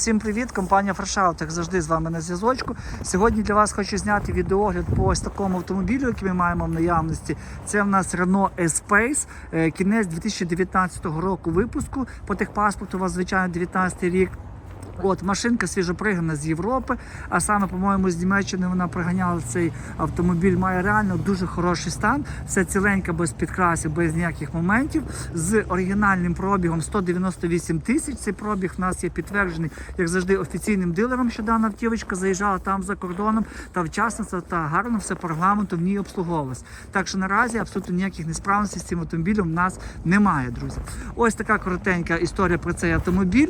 Всім привіт! Компанія Фрешаут, як завжди, з вами на зв'язочку. Сьогодні для вас хочу зняти відеогляд по ось такому автомобілю, який ми маємо в наявності. Це в нас Renault S-Pace, е, кінець 2019 року випуску. По техпаспорту у вас, звичайно, 19 рік. От машинка свіжопригнана з Європи, а саме, по-моєму, з Німеччини вона приганяла цей автомобіль. Має реально дуже хороший стан. Все ціленька, без підкрасів, без ніяких моментів. З оригінальним пробігом 198 тисяч. Цей пробіг в нас є підтверджений, як завжди, офіційним дилером, що дана автівочка заїжджала там за кордоном та вчасно та гарно все по регламенту в ній обслуговувалось. Так що наразі абсолютно ніяких несправностей з цим автомобілем в нас немає, друзі. Ось така коротенька історія про цей автомобіль.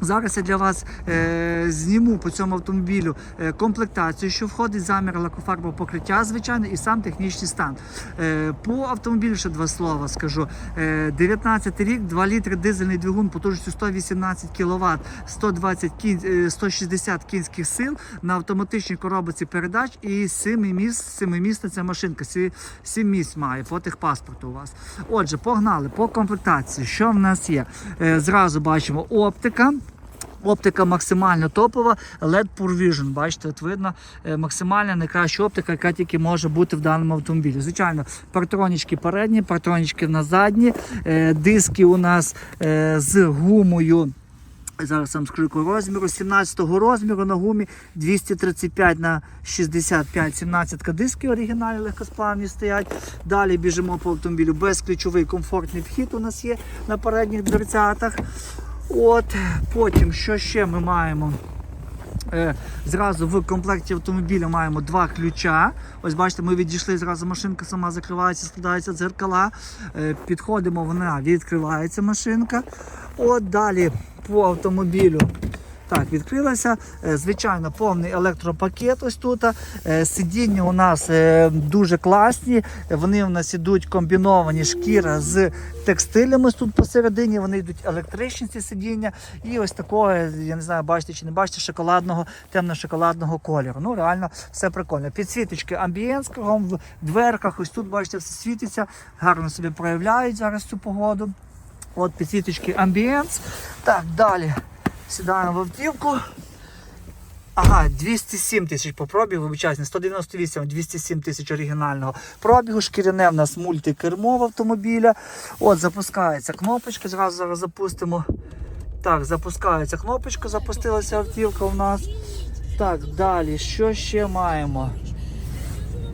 Зараз я для вас е, зніму по цьому автомобілю е, комплектацію, що входить замір лакофарбового покриття, звичайно, і сам технічний стан. Е, по автомобілю ще два слова скажу. Е, 19 рік, 2 літри дизельний двигун потужністю 118 кВт, 120 кінь, е, 160 кінських сил на автоматичній коробці передач і 7 місць, 7 місць ця машинка, 7 місць має по техпаспорту у вас. Отже, погнали по комплектації. Що в нас є? Е, зразу бачимо оптика. Оптика максимально топова, LED Pure Vision. Бачите, от видно е, максимальна найкраща оптика, яка тільки може бути в даному автомобілі. Звичайно, партронічки передні, партронічки на задні, е, диски у нас е, з гумою. Зараз скажу якого розміру, 17-го розміру на гумі 235 на 65, 17 диски оригінальні легкосплавні стоять. Далі біжимо по автомобілю. Безключовий комфортний вхід у нас є на передніх дверцятах. От, потім, що ще ми маємо? Е, Зразу в комплекті автомобіля маємо два ключа. Ось бачите, ми відійшли, зразу машинка сама закривається, складається дзеркала. Е, Підходимо, вона відкривається машинка. От далі по автомобілю. Так, відкрилася. Е, Звичайно, повний електропакет ось тут. Е, Сидіння у нас е, дуже класні. Вони у нас ідуть комбіновані шкіра з текстилями тут посередині. Вони йдуть електричні ці сидіння. І ось такого, я не знаю, бачите чи не бачите, шоколадного, темно-шоколадного кольору. Ну, реально все прикольно. Підсвіточки амбієнт кругом в дверках. Ось тут, бачите, все світиться, гарно собі проявляють зараз цю погоду. От підсвіточки амбієнс. Так, далі. Сідаємо в автівку. Ага, 207 тисяч по пробігу, вибачаюсь, не 198, 207 тисяч оригінального пробігу. Шкіряне в нас мультикермо автомобіля. От, запускається кнопочка, зразу зараз запустимо. Так, запускається кнопочка, запустилася автівка у нас. Так, далі, що ще маємо?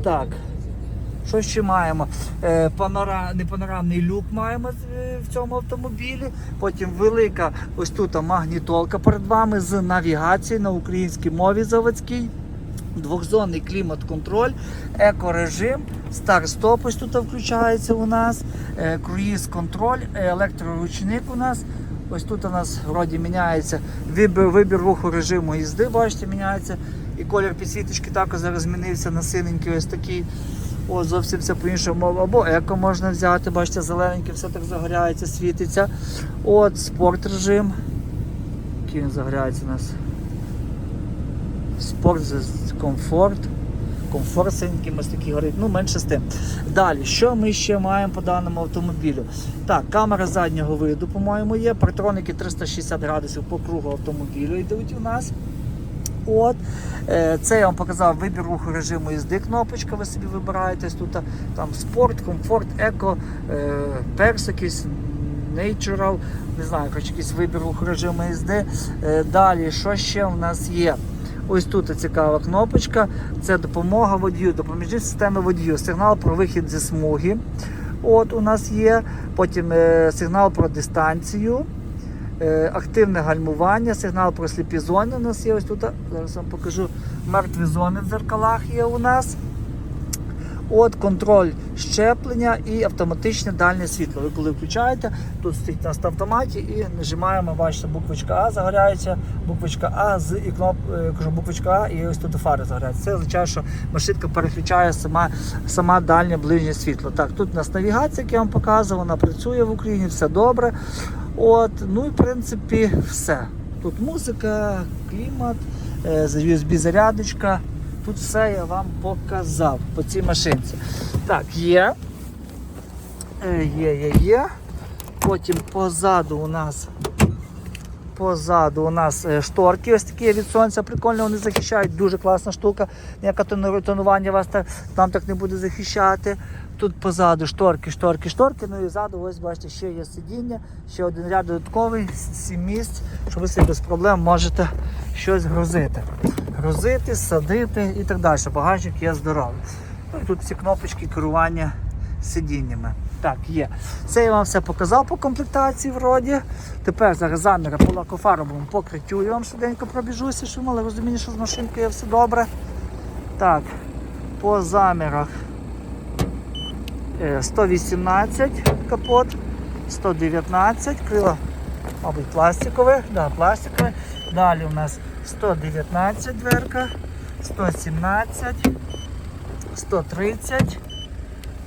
Так. Що ще маємо? Е, панора... Не панорамний люк маємо е, в цьому автомобілі. Потім велика ось тут магнітолка перед вами з навігацією на українській мові заводській. Двохзонний клімат-контроль, екорежим, старт-стоп ось тут включається у нас, е, круїз-контроль, електроручник у нас. Ось тут у нас вроді міняється вибір, вибір руху режиму їзди, бачите, міняється. І колір підсвіточки також зараз змінився на синенький ось такий. О, зовсім все по-іншому. Або еко можна взяти, бачите, зелененький, все так загоряється, світиться. От, спорт режим. Який він загоряється у нас. Спорт, комфорт. Комфорт синенький ось такий горить. Ну, менше з тим. Далі, що ми ще маємо по даному автомобілю? Так, камера заднього виду, по-моєму, є. Партроники 360 градусів по кругу автомобілю йдуть у нас. От. Е, Це я вам показав вибір руху режиму їзди. Кнопочка, ви собі вибираєте. Тут там спорт, комфорт, еко, е, перс якийсь, natural, не знаю, коротше, якийсь вибір руху режиму їзди. Е, Далі, що ще в нас є? Ось тут цікава кнопочка. Це допомога водію, допоміжні системи водію, сигнал про вихід зі смуги. От у нас є. Потім е, сигнал про дистанцію. Е, активне гальмування, сигнал про сліпі зони у нас є ось тут. Зараз вам покажу мертві зони в дзеркалах є у нас. От контроль щеплення і автоматичне дальнє світло. Ви коли включаєте, тут стоїть на автоматі і нажимаємо, бачите, буквочка А загоряється, буквочка А з і кноп, е, кажу, буквочка А і ось тут фари загоряються. Це означає, що машинка переключає сама, сама дальнє ближнє світло. Так, тут у нас навігація, як я вам показував, вона працює в Україні, все добре. От, ну і в принципі все. Тут музика, клімат, е, USB зарядочка. Тут все я вам показав по цій машинці. Так, є. Е, Є, є, є. Потім позаду у нас Позаду у нас е, шторки ось такі від сонця. Прикольно вони захищають. Дуже класна штука. Ніяке тонування вас там так не буде захищати. Тут позаду шторки, шторки, шторки. Ну і ззаду, ось бачите, ще є сидіння, ще один ряд додатковий, сім місць, що ви собі без проблем можете щось грузити. Грузити, садити і так далі. Багажник є здоровий. Ну тут всі кнопочки керування сидіннями. Так, є. Це я вам все показав по комплектації вроді. Тепер зараз заміри по лакофарбовому покриттю. Я вам швиденько пробіжуся, щоб мали розуміння, що з машинкою все добре. Так, по замірах 118 капот, 119 крила, мабуть, пластикове, да, пластикове. Далі у нас 119 дверка, 117, 130,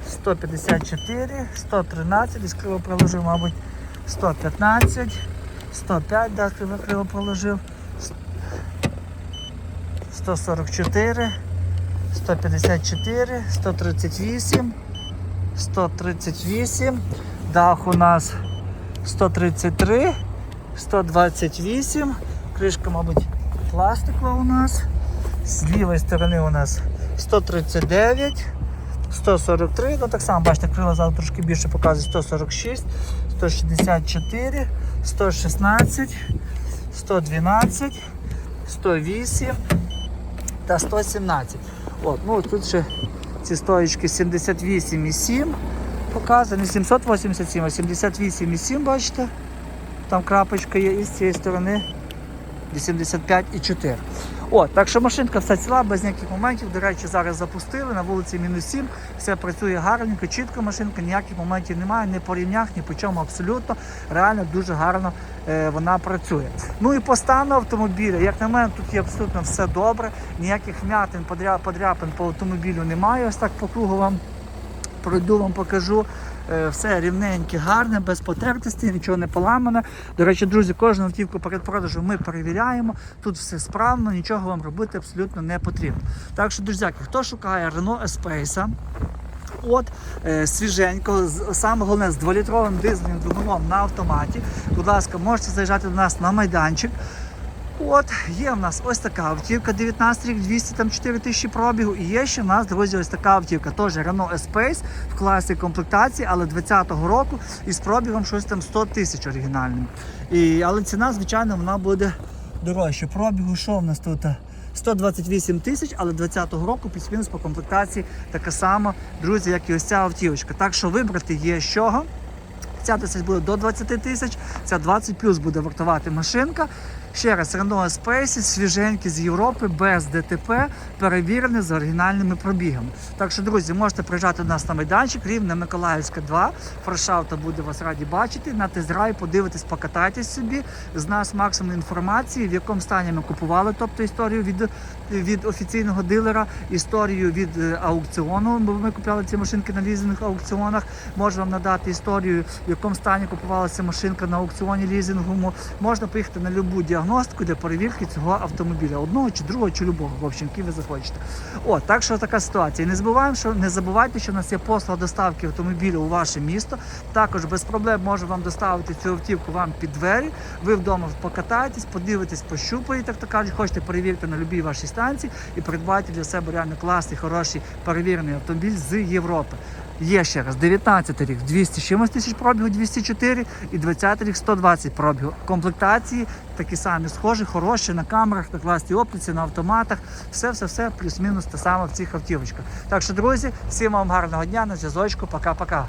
154, 113, десь криво проложив, мабуть, 115, 105, да, криво проложив, 144, 154, 138, 138, дах у нас 133, 128, кришка, мабуть, пластикова у нас. З лівої сторони у нас 139, 143, ну так само, бачите, крила зараз трошки більше показує 146, 164, 116, 112, 108 та 117. От, ну тут ще ці стоїчки 78,7 показані, 787, а 78,7, бачите, там крапочка є і з цієї сторони. 85,4. О, так що машинка вся ціла, без ніяких моментів. До речі, зараз запустили на вулиці мінус 7. Все працює гарненько, чітко машинка, ніяких моментів немає, ні по рівнях, ні по чому абсолютно. Реально дуже гарно е, вона працює. Ну і по стану автомобіля, як на мене, тут є абсолютно все добре. Ніяких вмятин, подряпин по автомобілю немає. Ось так по кругу вам пройду, вам покажу. Е, Все рівненьке, гарне, без потертості, нічого не поламане. До речі, друзі, кожну автівку перед продажем ми перевіряємо. Тут все справно, нічого вам робити абсолютно не потрібно. Так що, друзяки, хто шукає Renault Espace, От е, свіженько, саме головне з 2-літровим дизельним двигуном на автоматі. Будь ласка, можете заїжджати до нас на майданчик. От, є в нас ось така автівка, 19 рік, 204 тисячі пробігу. І є ще в нас, друзі, ось така автівка, теж Renault Espace в класі комплектації, але 20-го року із пробігом щось там 100 тисяч оригінальним. І, але ціна, звичайно, вона буде дорожча. Пробігу, що в нас тут? 128 тисяч, але 20-го року плюс-мінус по комплектації така сама, друзі, як і ось ця автівочка. Так що вибрати є з чого. Ця десь буде до 20 тисяч, ця 20 плюс буде вартувати машинка. Ще раз, Renault Space, свіженькі з Європи, без ДТП, перевірені з оригінальними пробігами. Так що, друзі, можете приїжджати до нас на майданчик, рівне Миколаївська 2. Форшавто буде вас раді бачити. На тезрай, подивитись, покатайтесь собі. З нас максимум інформації, в якому стані ми купували, тобто історію від, від офіційного дилера, історію від е, аукціону, бо ми купували ці машинки на лізингових аукціонах. Можу вам надати історію, в якому стані купувалася машинка на аукціоні лізинговому. Можна поїхати на будь-яку діагностику для перевірки цього автомобіля, одного чи другого, чи любого, в общем, який ви захочете. О, так що така ситуація. Не забуваємо, що не забувайте, що у нас є послуга доставки автомобіля у ваше місто. Також без проблем можу вам доставити цю автівку вам під двері. Ви вдома покатаєтесь, подивитесь, пощупаєте, так то кажуть, хочете перевірити на любій вашій станції і придбати для себе реально класний, хороший перевірений автомобіль з Європи. Є ще раз 19 рік 200 чимось тисяч пробігу, 204 і 20 рік 120 пробігу. Комплектації такі самі схожі, хороші на камерах, на класній оптиці, на автоматах. Все, все, все плюс-мінус те саме в цих автівочках. Так що, друзі, всім вам гарного дня на зв'язочку. Пока-пока.